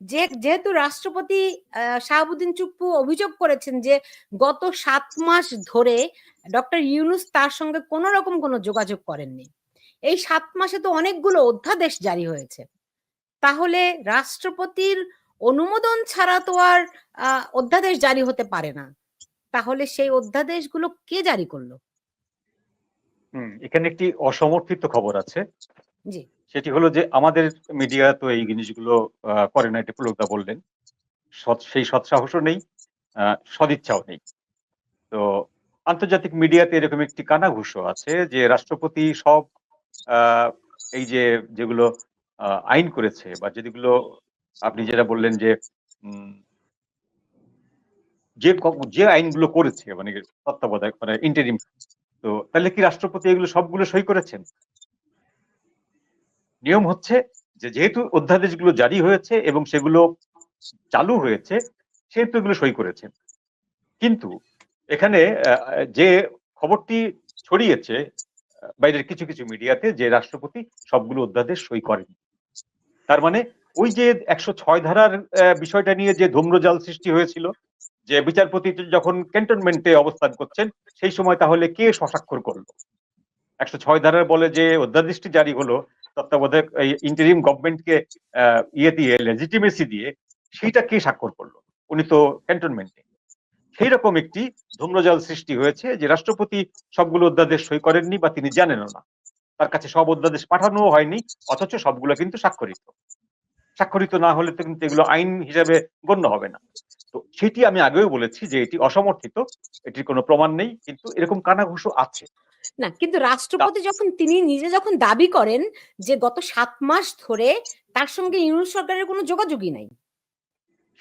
যে যেহেতু রাষ্ট্রপতি শাহাবুদ্দিন চুপ্পু অভিযোগ করেছেন যে গত সাত মাস ধরে ডক্টর ইউনুস তার সঙ্গে কোন রকম কোনো যোগাযোগ করেননি। এই সাত মাসে তো অনেকগুলো অধ্যাদেশ জারি হয়েছে। তাহলে রাষ্ট্রপতির অনুমোদন ছাড়া তো আর অধ্যাদেশ জারি হতে পারে না। তাহলে সেই অধ্যাদেশগুলো কে জারি করল? এখানে একটি অসমর্থিত খবর আছে। জি। সেটি হলো যে আমাদের মিডিয়া তো এই জিনিসগুলো করে না, এটা পুলকদা বললেন। সেই সৎসাহসও নেই সদিচ্ছাও নেই। তো আন্তর্জাতিক মিডিয়াতে এরকম একটি কানাঘুষো আছে যে রাষ্ট্রপতি সব এই যে যেগুলো আইন করেছে বা যেগুলো আপনি যেটা বললেন যে যে যে আইনগুলো করেছে মানে তত্ত্বাবধায়ক মানে ইন্টারিম তো তাহলে কি রাষ্ট্রপতি এগুলো সবগুলো সই করেছেন? নিয়ম হচ্ছে যে যেহেতু অধ্যাদেশগুলো জারি হয়েছে এবং সেগুলো চালু হয়েছে, সেহেতু এগুলো সই করেছেন কিন্তু এখানে যে খবরটি ছড়িয়েছে বাইরের কিছু কিছু মিডিয়াতে যে রাষ্ট্রপতি সবগুলো অধ্যাদেশ সই করেন। তার মানে ওই যে একশো ছয় ধারার বিষয়টা নিয়ে যে ধূম্রজাল সৃষ্টি হয়েছিল, যে বিচারপতি যখন ক্যান্টনমেন্টে অবস্থান করছেন, সেই সময় তাহলে কে স্বস্বাক্ষর করল? একশো ছয় ধারার বলে যে অধ্যাদেশটি জারি হলো তত্ত্বাবধায়ক ইন্টারিম গভর্নমেন্টকে ইয়ে দিয়ে লেজিটিমেসি দিয়ে সেইটা কে স্বাক্ষর করল? উনি তো ক্যান্টনমেন্টে সেই রকম একটি ধূম্রজাল সৃষ্টি হয়েছে যে রাষ্ট্রপতি সবগুলো অধ্যাদেশ সই করেননি বা তিনি জানেনও না। তার কাছে সব অধ্যাদেশ পাঠানো হয়নি, অথচ সবগুলো কিন্তু স্বাক্ষরিত। স্বাক্ষরিত না হলে তো কিন্তু এগুলো আইন হিসাবে গণ্য হবে না। তো সেটি আমি আগেও বলেছি যে এটি অসমর্থিত, এটির কোনো প্রমাণ নেই, কিন্তু এরকম কানাঘুষো আছে। না কিন্তু রাষ্ট্রপতি যখন তিনি নিজে যখন দাবি করেন যে গত সাত মাস ধরে তার সঙ্গে ইউনুস সরকারের কোনো যোগাযোগই নাই।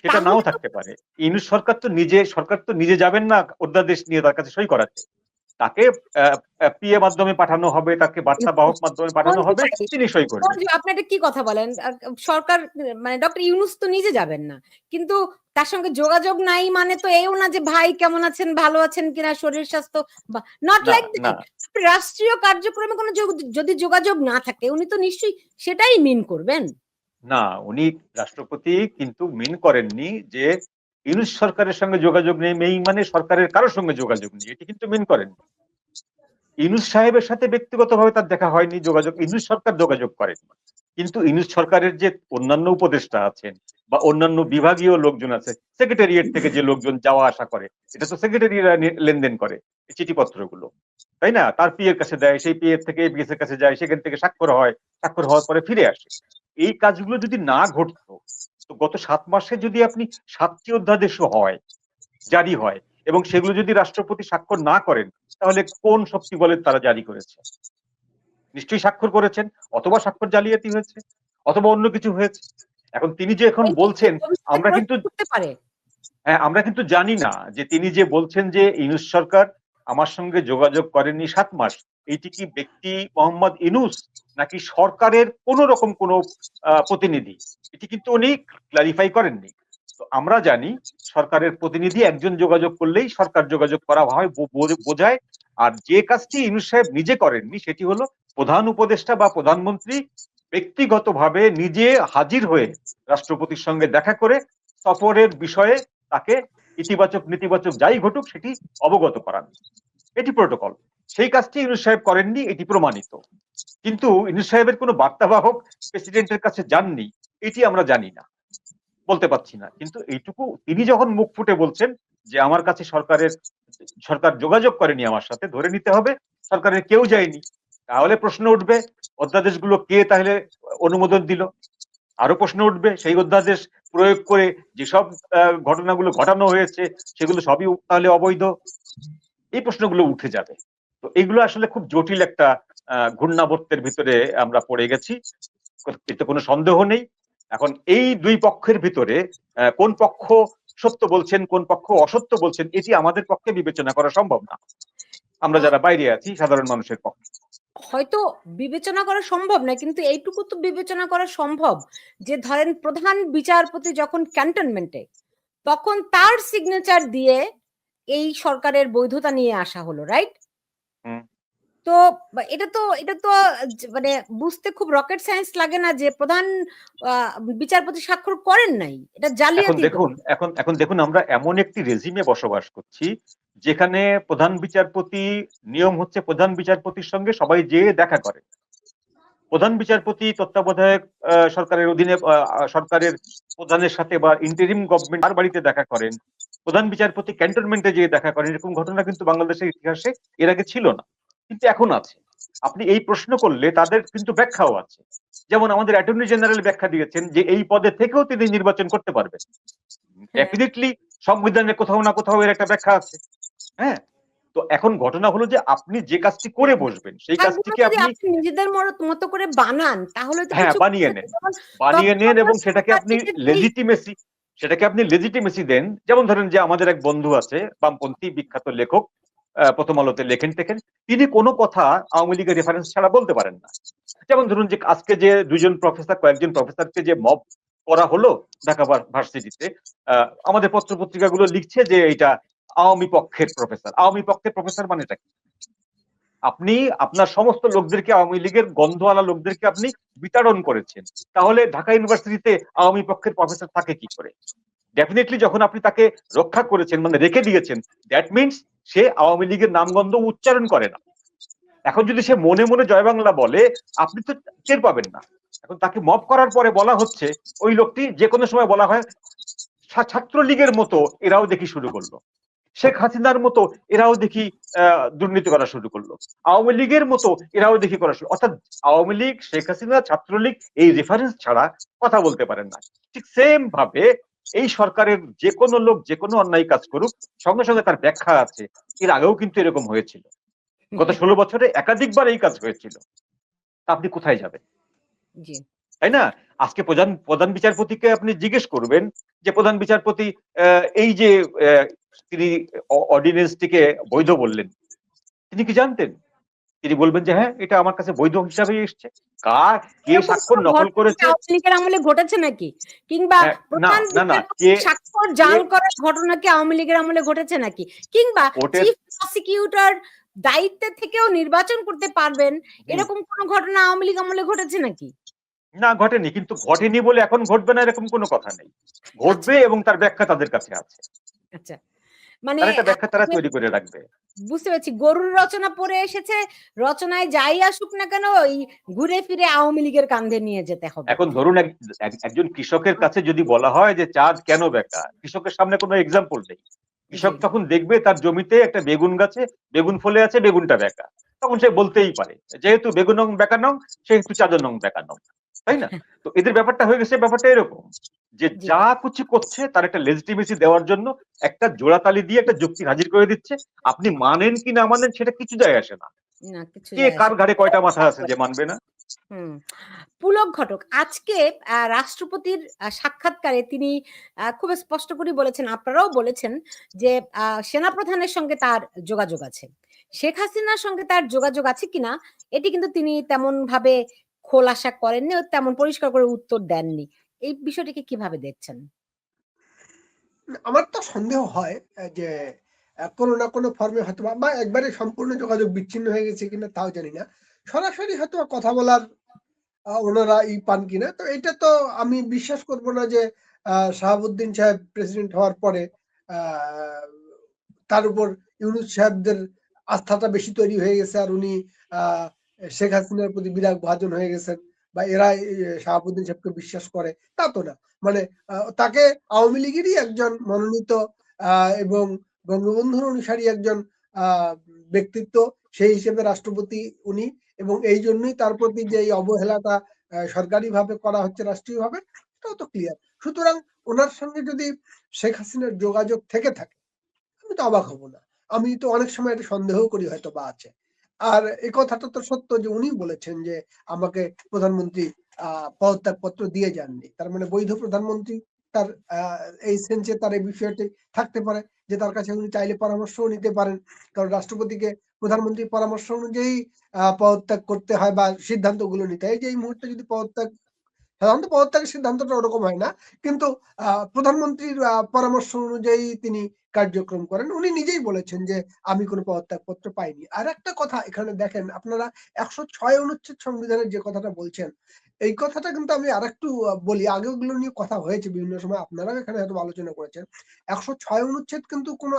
সেটা নাও থাকতে পারে। ইউনুস সরকার তো নিজে সরকার তো নিজে যাবেন না অধ্যাদেশ নিয়ে তার কাছে সই করাতে। তাকে পিএ মাধ্যমে পাঠানো হবে তাকে বার্তা বাহক মাধ্যমে পাঠানো হবে তিনি সই করবেন। আপনি এটা কি কথা বলেন? সরকার মানে ডক্টর ইউনুস তো নিজে যাবেন না কিন্তু তার সঙ্গে যোগাযোগ নাই মানে তো এও না যে ভাই কেমন আছেন ভালো আছেন কিনা শরীর স্বাস্থ্য নট লাইক রাষ্ট্রীয় কার্যক্রমে কোনো যদি যোগাযোগ না থাকে উনি তো নিশ্চয়ই সেটাই মিন করবেন। না উনি রাষ্ট্রপতি কিন্তু মিন করেননি যে ইউনুস সরকারের সঙ্গে যোগাযোগ নেই, এই মানে সরকারের কারোর সঙ্গে যোগাযোগ নেই, এটি কিন্তু মিন করেন। ইউনুস সাহেবের সাথে ব্যক্তিগতভাবে তার দেখা হয়নি, যোগাযোগ ইউনুস সরকার যোগাযোগ করেন। কিন্তু ইউনুস সরকারের যে অন্যান্য উপদেষ্টা আছেন বা অন্যান্য বিভাগীয় লোকজন আছে সেক্রেটারিয়েট থেকে যে লোকজন যাওয়া আসা করে, এটা তো সেক্রেটারিরা লেনদেন করে চিঠিপত্রগুলো। তাই না? তার পিএর কাছে দেয় সেই পিএর থেকে এপিএস এর কাছে যায়, সেখান থেকে স্বাক্ষর হয়, স্বাক্ষর হওয়ার পরে ফিরে আসে। এই কাজগুলো যদি না ঘটতো তো গত সাত মাসে যদি আপনি সাতটি অধ্যাদেশ হয় জারি হয় এবং সেগুলো যদি রাষ্ট্রপতি স্বাক্ষর না করেন তাহলে কোন শক্তি বলে তারা জারি করেছে? নিশ্চয়ই স্বাক্ষর করেছেন অথবা স্বাক্ষর জালিয়াতি হয়েছে অথবা অন্য কিছু হয়েছে। এখন তিনি যে এখন বলছেন আমরা কিন্তু হ্যাঁ আমরা কিন্তু জানি না যে তিনি যে বলছেন যে ইনুস সরকার আমার সঙ্গে যোগাযোগ করেননি সাত মাস এইটি কি ব্যক্তি মোহাম্মদ ইনুস নাকি সরকারের কোন রকম কোন প্রতিনিধি? এটি কিন্তু উনি ক্লারিফাই করেননি। তো আমরা জানি সরকারের প্রতিনিধি একজন যোগাযোগ করলেই সরকার যোগাযোগ করা হয় বোঝায়। আর যে কাজটি ইনুস সাহেব নিজে করেননি, সেটি হলো প্রধান উপদেষ্টা বা প্রধানমন্ত্রী ব্যক্তিগতভাবে নিজে হাজির হয়ে রাষ্ট্রপতির সঙ্গে দেখা করে সফরের বিষয়ে তাকে ইতিবাচক, নেতিবাচক যাই ঘটুক, সেটি অবগত করান। এটি প্রোটোকল সেই কাজটি ইনুস সাহেব করেননি, এটি প্রমাণিত। কিন্তু ইনুস সাহেবের কোনো বার্তাবাহক প্রেসিডেন্টের কাছে যাননি, এটি আমরা জানি না, বলতে পারছি না। কিন্তু এইটুকু তিনি যখন মুখ ফুটে বলছেন যে আমার কাছে সরকারের, সরকার যোগাযোগ করেনি আমার সাথে, ধরে নিতে হবে, সরকারের কেউ যায়নি। তাহলে প্রশ্ন উঠবে, অধ্যাদেশগুলো কে তাহলে অনুমোদন দিল? আরও প্রশ্ন উঠবে, সেই অধ্যাদেশ প্রয়োগ করে যেসব ঘটনাগুলো ঘটানো হয়েছে, সেগুলো সবই তাহলে অবৈধ? এই প্রশ্নগুলো উঠে যাবে। তো এগুলো আসলে খুব জটিল একটা ঘূর্ণাবর্তের ভিতরে আমরা পড়ে গেছি। এতে কোনো সন্দেহ নেই। এখন এই দুই পক্ষের ভিতরে কোন পক্ষ সত্য বলছেন, কোন পক্ষ অসত্য বলছেন, এটি আমাদের পক্ষে বিবেচনা করা সম্ভব না। আমরা যারা বাইরে আছি, সাধারণ মানুষের পক্ষে। হয়তো বিবেচনা করা সম্ভব না, কিন্তু এইটুকু তো বিবেচনা করা সম্ভব যে ধরেন প্রধান বিচারপতি যখন ক্যান্টনমেন্টে, তখন তার সিগনেচার দিয়ে এই সরকারের বৈধতা নিয়ে আসা হলো রাইট তো এটা তো এটা তো মানে বুঝতে খুব রকেট সায়েন্স লাগে না যে প্রধান বিচারপতি স্বাক্ষর করেন নাই। এটা জালিয়াতি দেখুন এখন এখন দেখুন আমরা এমন একটি রেজিমে বসবাস করছি যেখানে প্রধান বিচারপতি নিয়ম হচ্ছে প্রধান বিচারপতির সঙ্গে সবাই যেয়ে দেখা করে। প্রধান বিচারপতি তত্ত্বাবধায়ক সরকারের অধীনে সরকারের প্রধানের সাথে বা ইন্টারিম গভর্নমেন্ট তার বাড়িতে দেখা করেন। প্রধান বিচারপতি ক্যান্টনমেন্টে যেয়ে দেখা করেন এরকম ঘটনা কিন্তু বাংলাদেশের ইতিহাসে এর আগে ছিল না কিন্তু এখন আছে। আপনি এই প্রশ্ন করলে তাদের কিন্তু ব্যাখ্যাও আছে। যেমন আমাদের অ্যাটর্নি জেনারেল ব্যাখ্যা দিয়েছেন যে এই পদে থেকেও তিনি নির্বাচন করতে পারবেন। ডেফিনেটলি সংবিধানে কোথাও না কোথাও এর একটা ব্যাখ্যা আছে। হ্যাঁ? তো এখন ঘটনা হলো যে আপনি যে কাজটি করে বসবেন সেই কাজটিকে আপনি নিজেদের মতো করে বানান তাহলে হ্যাঁ বানিয়ে নেন। বানিয়ে নেন এবং সেটাকে আপনি লেজিটিমেসি সেটাকে আপনি লেজিটিমেসি দেন। যেমন ধরেন যে আমাদের এক বন্ধু আছে, বামপন্থী বিখ্যাত লেখক প্রথম আলোতে লেখেন টেখেন, তিনি কোনো কথা আওয়ামী লীগের রেফারেন্স ছাড়া বলতে পারেন না। যেমন ধরুন যে আজকে যে দুজন প্রফেসর কয়েকজন প্রফেসরকে যে মব করা হলো ঢাকা ভার্সিটিতে আমাদের পত্র পত্রিকাগুলো লিখছে যে এটা আওয়ামী পক্ষের প্রফেসর আওয়ামী পক্ষের প্রফেসর মানে এটা কি? আপনি আপনার সমস্ত লোকদেরকে আওয়ামী লীগের গন্ধওয়ালা লোকদেরকে আপনি বিতাড়ন করেছেন। তাহলে ঢাকা ইউনিভার্সিটিতে আওয়ামী পক্ষের প্রফেসর থাকে কি করে? ডেফিনেটলি যখন আপনি তাকে রক্ষা করেছেন মানে রেখে দিয়েছেন দ্যাট মিনস সে আওয়ামী লীগের নামগন্ধ উচ্চারণ করে না। এখন যদি সে মনে মনে জয় বাংলা বলে, আপনি তো টের পাবেন না। এখন তাকে মব করার পরে বলা হচ্ছে, ওই লোকটি যে কোনো সময় বলা হয় ছাত্রলীগের মতো এরাও দেখি শুরু করল। শেখ হাসিনার মতো এরাও দেখি আহ, দুর্নীতি করা শুরু করল। আওয়ামী লীগের মতো এরাও দেখি করা শুরু অর্থাৎ আওয়ামী লীগ শেখ হাসিনা ছাত্রলীগ এই রেফারেন্স ছাড়া কথা বলতে পারেন না। ঠিক সেম ভাবে এই সরকারের যে কোনো লোক যে কোনো অন্যায় কাজ করুক সঙ্গে সঙ্গে তার ব্যাখ্যা আছে। এর আগেও কিন্তু এরকম হয়েছিল। গত ষোলো বছরে একাধিকবার এই কাজ হয়েছিল। তা আপনি কোথায় যাবেন? তাই না? আজকে প্রধান প্রধান বিচারপতিকে আপনি জিজ্ঞেস করবেন যে প্রধান বিচারপতি আহ, এই যে আহ, তিনি অর্ডিনেন্সটিকে বৈধ বললেন। তিনি কি জানতেন? তিনি বলবেন যে হ্যাঁ এটা আমার কাছে বৈধ হিসাবে এসছে। কার কে স্বাক্ষর নকল করেছে? আওয়ামী লীগের আমলে ঘটেছে নাকি? কিংবা হ্যাঁ, না না কে স্বাক্ষর জাল করার ঘটনা কি আওয়ামী লীগের আমলে ঘটেছে নাকি? কিংবা চিফ প্রসিকিউটর দায়িত্বে থেকেও নির্বাচন করতে পারবেন? এরকম কোন ঘটনা আওয়ামী লীগ আমলে ঘটেছে নাকি? না ঘটেনি কিন্তু ঘটেনি বলে এখন ঘটবে না এরকম কোনো কথা নেই। ঘটবে এবং তার ব্যাখ্যা তাদের কাছে আছে। আচ্ছা। মানে তার একটা ব্যাখ্যা তারা তৈরি করে রাখবে। বুঝতে পারছি গরুর রচনা পড়ে এসেছে রচনায় যাই আসুক না কেন ওই ঘুরে ফিরে আওয়ামী লীগের কান্ধে নিয়ে যেতে হবে। এখন ধরুন এক- এক- একজন কৃষকের কাছে যদি বলা হয় যে চাঁদ কেন বেকার? কৃষকের সামনে কোনো এক্সাম্পল নেই। কৃষক তখন দেখবে তার জমিতে একটা বেগুন গাছে বেগুন ফলে আছে বেগুনটা বেকা তখন সে বলতেই পারে যেহেতু বেগুন নং বেকা নং সেহেতু চাঁদের নং বেকা নং। তাই না? তো এদের ব্যাপারটা হয়ে গেছে ব্যাপারটা এরকম। যে যা কিছু করছে তার একটা লেজিটিমেসি দেওয়ার জন্য একটা জোড়াতালি দিয়ে একটা যুক্তি হাজির করে দিচ্ছে। আপনি মানেন কি না মানেন সেটা কিছু যায় আসে না। কে কার ঘাড়ে কয়টা মাথা আছে যে মানবে না? পুলক ঘটক আজকে রাষ্ট্রপতির সাক্ষাৎকারে তিনি খুব স্পষ্ট করে বলেছেন আপনারাও বলেছেন যে সেনাপ্রধানের সঙ্গে তার যোগাযোগ আছে। শেখ হাসিনার সঙ্গে তার যোগাযোগ আছে কিনা এটি কিন্তু তিনি তেমন ভাবে খোলাসা করেননি তেমন পরিষ্কার করে উত্তর দেননি। এই বিষয়টিকে কীভাবে দেখছেন? আমার তো সন্দেহ হয় যে কোনো না কোনো ফর্মে হয়তো বা- একবারে সম্পূর্ণ যোগাযোগ বিচ্ছিন্ন হয়ে গেছে কিনা তাও জানি না। সরাসরি হয়তো কথা বলার ওনারা ই পান কিনা। তো এটা তো আমি বিশ্বাস করব না যে শাহাবুদ্দিন সাহেব প্রেসিডেন্ট হওয়ার পরে তার উপর ইউনুস সাহেবদের আস্থাটা বেশি তৈরি হয়ে গেছে আর উনি শেখ হাসিনার প্রতি বিরাগ ভাজন হয়ে গেছেন। বা এরা শাহাবুদ্দিন সাহেবকে বিশ্বাস করে, তা তো না। মানে তাকে আওয়ামী লীগেরই একজন মনোনীত এবং বঙ্গবন্ধুর অনুসারী একজন ব্যক্তিত্ব, সেই হিসেবে রাষ্ট্রপতি উনি, এবং এই জন্যই তার প্রতি যে এই অবহেলাটা সরকারি ভাবে করা হচ্ছে রাষ্ট্রীয় ভাবে সেটাও তো ক্লিয়ার সুতরাং ওনার সঙ্গে যদি শেখ হাসিনার যোগাযোগ থেকে থাকে, আমি তো অবাক হব না। আমি তো অনেক সময় এটা সন্দেহ করি হয়তো বা আছে। আর এই কথাটা তো সত্য যে উনি বলেছেন যে আমাকে প্রধানমন্ত্রী পদত্যাগ পত্র দিয়ে যাননি। তার মানে বৈধ প্রধানমন্ত্রী তার এই সেন্সে তার এই বিষয়টি থাকতে পারে যে তার কাছে উনি চাইলে পরামর্শও নিতে পারেন। কারণ রাষ্ট্রপতিকে প্রধানমন্ত্রীর পরামর্শ অনুযায়ী পদত্যাগ করতে হয় বা সিদ্ধান্তগুলো নিতে হয়। যে এই মুহূর্তে যদি পদত্যাগ সাধারণত পদত্যাগের সিদ্ধান্তটা ওরকম হয় না। কিন্তু প্রধানমন্ত্রীর পরামর্শ অনুযায়ী তিনি কার্যক্রম করেন। উনি নিজেই বলেছেন যে আমি কোনো পদত্যাগ পত্র পাইনি। আর একটা কথা এখানে দেখেন আপনারা একশো ছয় অনুচ্ছেদ সংবিধানের যে কথাটা বলছেন এই কথাটা কিন্তু আমি আরেকটু আহ, বলি। আগে ওগুলো নিয়ে কথা হয়েছে বিভিন্ন সময় আপনারাও এখানে হয়তো আলোচনা করেছেন। একশো ছয় অনুচ্ছেদ কিন্তু কোনো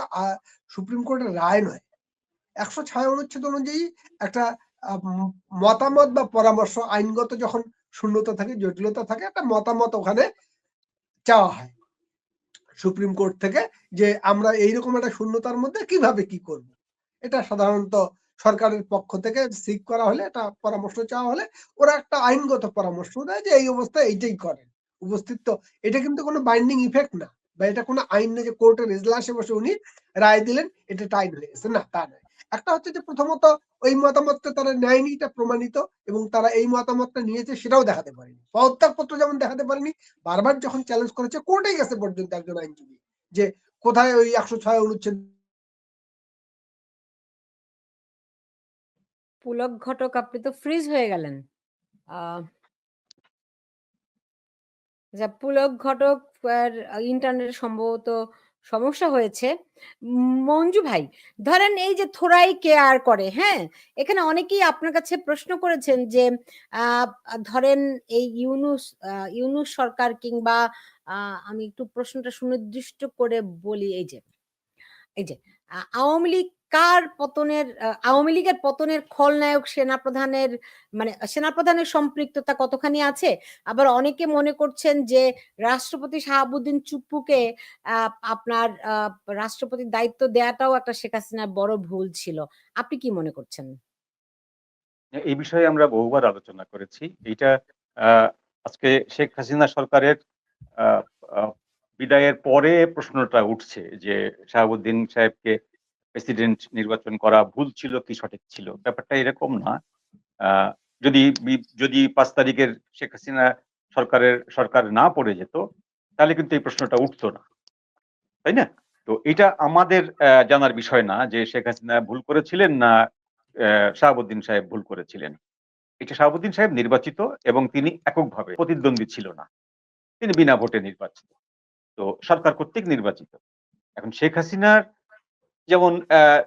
সুপ্রিম কোর্টের রায় নয়। একশো ছয় অনুচ্ছেদ অনুযায়ী একটা মতামত বা পরামর্শ আইনগত যখন শূন্যতা থাকে, জটিলতা থাকে, একটা মতামত ওখানে চাওয়া হয়। সুপ্রিম কোর্ট থেকে যে আমরা এইরকম একটা শূন্যতার মধ্যে কীভাবে কি করব? এটা সাধারণত সরকারের পক্ষ থেকে সিক করা হলে, এটা পরামর্শ চাওয়া হলে, ওরা একটা আইনগত পরামর্শ দেয় যে এই অবস্থায় এইটাই করেন। উপস্থিত তো, এটা কিন্তু কোনো বাইন্ডিং ইফেক্ট না, বা এটা কোনো আইন না যে কোর্টের এজলাসে বসে উনি রায় দিলেন, এটা আইন হয়ে গেছে। না, তা একটা হচ্ছে যে প্রথমত ওই মতামতটা তারা নেয়নি এটা প্রমাণিত এবং তারা এই মতামতটা নিয়েছে সেটাও দেখাতে পারেনি। পদত্যাগ পত্র যেমন দেখাতে পারেনি, বারবার যখন চ্যালেঞ্জ করেছে কোর্টে গেছে পর্যন্ত একজন আইনজীবী যে কোথায় ওই একশো ছয় অনুচ্ছেদ পুলক ঘটক, আপনি তো ফ্রিজ হয়ে গেলেন। আচ্ছা পুলক ঘটক ইন্টারনেট সম্ভবত সমস্যা হয়েছে। মঞ্জু ভাই, ধরেন এই যে থোরাই কেয়ার করে হ্যাঁ? এখানে অনেকেই আপনার কাছে প্রশ্ন করেছেন যে ধরেন এই ইউনুস ইউনুস সরকার কিংবা আমি একটু প্রশ্নটা সুনির্দিষ্ট করে বলি, এই যে এই যে আওয়ামী লীগ কার পতনের আওয়ামী লীগের পতনের খলনায়ক সেনাপ্রধানের মানে সেনাপ্রধানের সম্পৃক্ততা কতখানি আছে? আবার অনেকে মনে করছেন যে রাষ্ট্রপতি শাহাবুদ্দিন চুপ্পুকে আপনার রাষ্ট্রপতির দায়িত্ব দেওয়াটাও একটা শেখ হাসিনার বড় ভুল ছিল। আপনি কি মনে করছেন? এই বিষয়ে আমরা বহুবার আলোচনা করেছি। এটা আজকে শেখ হাসিনা সরকারের বিদায়ের পরে প্রশ্নটা উঠছে যে শাহাবুদ্দিন সাহেবকে প্রেসিডেন্ট নির্বাচন করা ভুল ছিল কি সঠিক ছিল? ব্যাপারটা এরকম না। যদি যদি পাঁচ তারিখের শেখ হাসিনা সরকারের, সরকার না পড়ে যেত, তাহলে কিন্তু এই প্রশ্নটা উঠতো না। তাই না? তো এটা আমাদের জানার বিষয় না যে শেখ হাসিনা ভুল করেছিলেন না শাহাবুদ্দিন সাহেব ভুল করেছিলেন। এটা শাহাবুদ্দিন সাহেব নির্বাচিত এবং তিনি এককভাবে প্রতিদ্বন্দ্বী ছিল না। তিনি বিনা ভোটে নির্বাচিত। তো সরকার কর্তৃক নির্বাচিত। এখন শেখ হাসিনার যেমন আহ,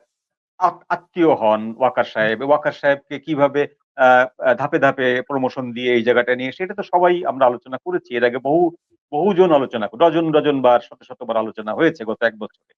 আত্মীয় হন ওয়াকার সাহেব। ওয়াকার সাহেবকে কীভাবে ধাপে ধাপে প্রমোশন দিয়ে এই জায়গাটা নিয়ে সেটা তো সবাই আমরা আলোচনা করেছি। এর আগে বহু বহুজন আলোচনা ডজন ডজন বার শত শতবার আলোচনা হয়েছে গত এক বছরে।